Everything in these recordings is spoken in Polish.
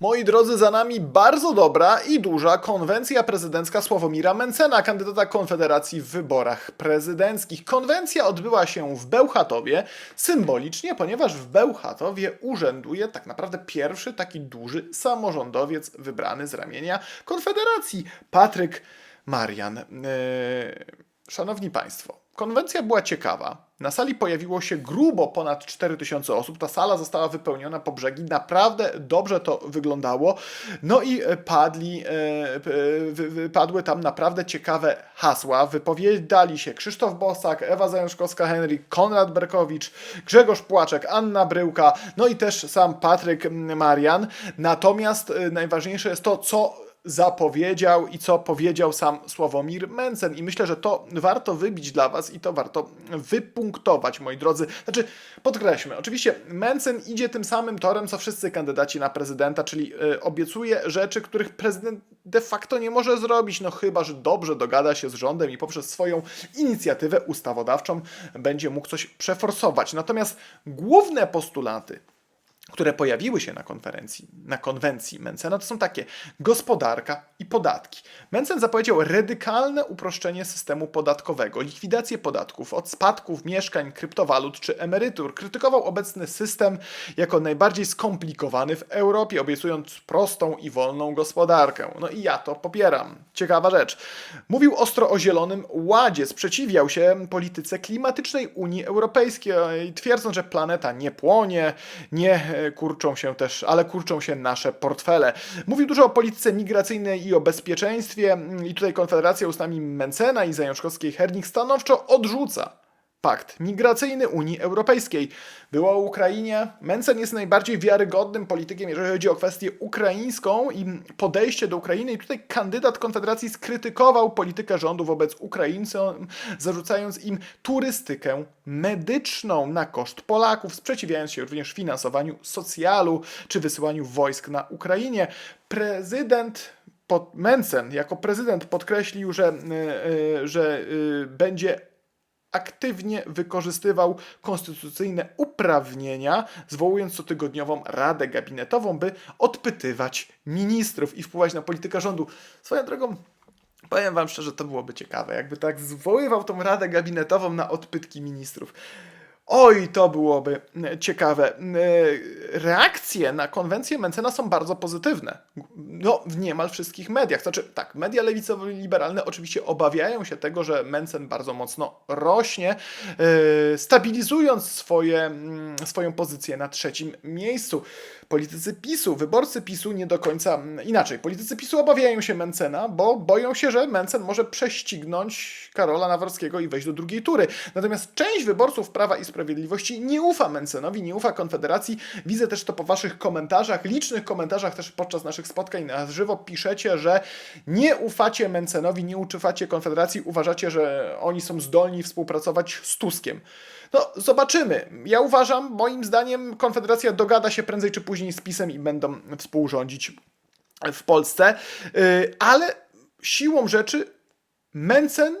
Moi drodzy, za nami bardzo dobra i duża konwencja prezydencka Sławomira Mencena, kandydata Konfederacji w wyborach prezydenckich. Konwencja odbyła się w Bełchatowie symbolicznie, ponieważ w Bełchatowie urzęduje tak naprawdę pierwszy taki duży samorządowiec wybrany z ramienia Konfederacji, Patryk Marian. Eee, Szanowni Państwo, konwencja była ciekawa. Na sali pojawiło się grubo ponad 4000 osób. Ta sala została wypełniona po brzegi. Naprawdę dobrze to wyglądało. No i e, padli, e, wy- padły tam naprawdę ciekawe hasła. Wypowiadali się Krzysztof Bosak, Ewa Zajączkowska-Henryk, Konrad Berkowicz, Grzegorz Płaczek, Anna Bryłka, no i też sam Patryk Marian. Natomiast e, najważniejsze jest to, co zapowiedział i co powiedział sam Sławomir Mencen. I myślę, że to warto wybić dla Was i to warto wypunktować, moi drodzy. Znaczy, podkreślmy, oczywiście Mencen idzie tym samym torem, co wszyscy kandydaci na prezydenta, czyli y, obiecuje rzeczy, których prezydent de facto nie może zrobić, no chyba, że dobrze dogada się z rządem i poprzez swoją inicjatywę ustawodawczą będzie mógł coś przeforsować. Natomiast główne postulaty które pojawiły się na konferencji, na konwencji Mencena, to są takie gospodarka i podatki. Mencen zapowiedział radykalne uproszczenie systemu podatkowego, likwidację podatków od spadków, mieszkań, kryptowalut czy emerytur. Krytykował obecny system jako najbardziej skomplikowany w Europie, obiecując prostą i wolną gospodarkę. No i ja to popieram. Ciekawa rzecz. Mówił ostro o Zielonym Ładzie, sprzeciwiał się polityce klimatycznej Unii Europejskiej, twierdząc, że planeta nie płonie, nie kurczą się też, ale kurczą się nasze portfele. Mówił dużo o polityce migracyjnej i o bezpieczeństwie i tutaj Konfederacja ustami Mencena i Zajączkowskiej-Hernik stanowczo odrzuca Pakt migracyjny Unii Europejskiej. Było o Ukrainie. Mencen jest najbardziej wiarygodnym politykiem, jeżeli chodzi o kwestię ukraińską i podejście do Ukrainy. I tutaj kandydat Konfederacji skrytykował politykę rządu wobec Ukraińcom, zarzucając im turystykę medyczną na koszt Polaków, sprzeciwiając się również finansowaniu socjalu czy wysyłaniu wojsk na Ukrainie. Prezydent pod Mencen jako prezydent podkreślił, że, y, y, że y, będzie aktywnie wykorzystywał konstytucyjne uprawnienia, zwołując cotygodniową radę gabinetową, by odpytywać ministrów i wpływać na politykę rządu. Swoją drogą, powiem wam szczerze, to byłoby ciekawe, jakby tak zwoływał tą radę gabinetową na odpytki ministrów. Oj, to byłoby e, ciekawe. E, Reakcje na konwencję Mencena są bardzo pozytywne. No, w niemal wszystkich mediach. Znaczy, tak, media lewicowo-liberalne oczywiście obawiają się tego, że Mencen bardzo mocno rośnie, e, stabilizując swoje, swoją pozycję na trzecim miejscu. Politycy PiSu, wyborcy PiSu nie do końca inaczej. Politycy PiSu obawiają się Mencena, bo boją się, że Mencen może prześcignąć Karola Nawrockiego i wejść do drugiej tury. Natomiast część wyborców Prawa i Sprawiedliwości nie ufa Mencenowi, nie ufa Konfederacji. Widzę też to po waszych komentarzach, licznych komentarzach też podczas naszych spotkań na żywo piszecie, że nie ufacie Mencenowi, nie ufacie Konfederacji, uważacie, że oni są zdolni współpracować z Tuskiem. No, zobaczymy. Ja uważam, moim zdaniem Konfederacja dogada się prędzej czy później z PiSem i będą współrządzić w Polsce, Yy, ale siłą rzeczy Mencen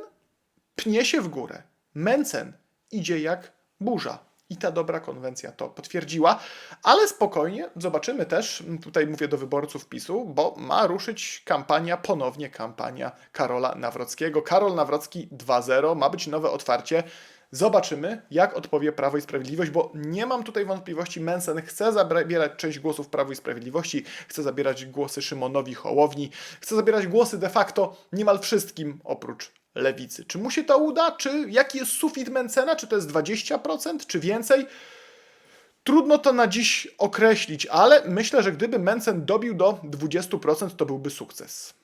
pnie się w górę. Mencen idzie jak burza. I ta dobra konwencja to potwierdziła, ale spokojnie zobaczymy też, tutaj mówię do wyborców PiSu, bo ma ruszyć kampania, ponownie kampania Karola Nawrockiego. Karol Nawrocki 2.0, ma być nowe otwarcie. Zobaczymy, jak odpowie Prawo i Sprawiedliwość, bo nie mam tutaj wątpliwości, Mensen chce zabierać część głosów Prawu i Sprawiedliwości, chce zabierać głosy Szymonowi Hołowni, chce zabierać głosy de facto niemal wszystkim oprócz lewicy. Czy mu się to uda? Czy jaki jest sufit Mencena? Czy to jest 20%, czy więcej? Trudno to na dziś określić, ale myślę, że gdyby Mencen dobił do 20%, to byłby sukces.